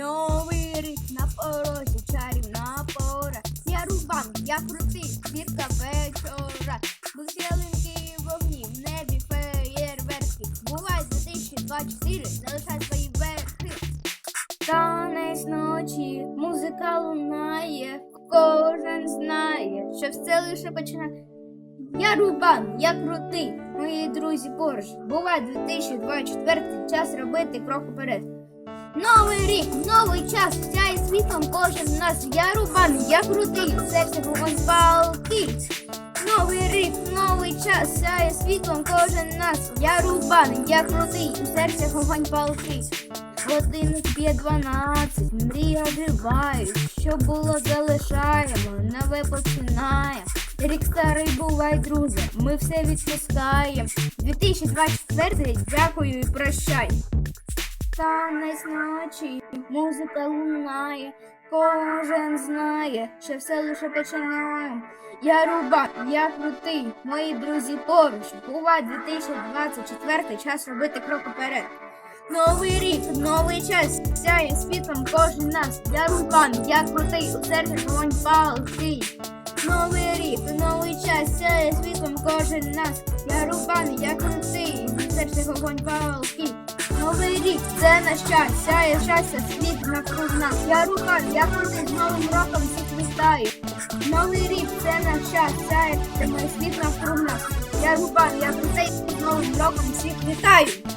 Новий рік на порозі, чарівна пора. Я рубан, я крутий, зірка вечора. І вогні, в небі феєрверки. Бувай 2024, залишай свої верхи. Танець ночі, музика лунає, кожен знає, що все лише починає. Я Рубан, я крутий, мої друзі поруч. Бувай 2024 час робити крок уперед. Новий рік, новий час, сяє світлом кожен нас. Я Рубан, я крутий, серце вогонь палки. Новий рік, новий час, сяє світлом кожен нас. Я Рубан, я крутий, у серці вогонь палки. Годинник б'є дванадцять, мрії оживають, що було залишаємо, нове починає. Рік старий бувай, друже, ми все відпускаємо. 2024 дякую і прощай. Танець ночі, музика лунає, кожен знає, що все лише починаємо. Я рубак, я крутий, мої друзі поруч. Бувай 2024 час робити крок уперед. Новий рік, новий час, сяє світлом кожен нас. Я рубан, я крутий, у серці вогонь палкий. Новий рік, новий час, сяє світлом кожен нас. Я рубан, я крутий, у серці вогонь палкий. Це на щастя, сяє щастя, світ навкруг нас. Я рубан, я крутий, з новим роком всіх вітаю. Новий рік, це наш це сяє світ навкруг нас. Я рубан, я крутий, з новим роком всіх вітаю.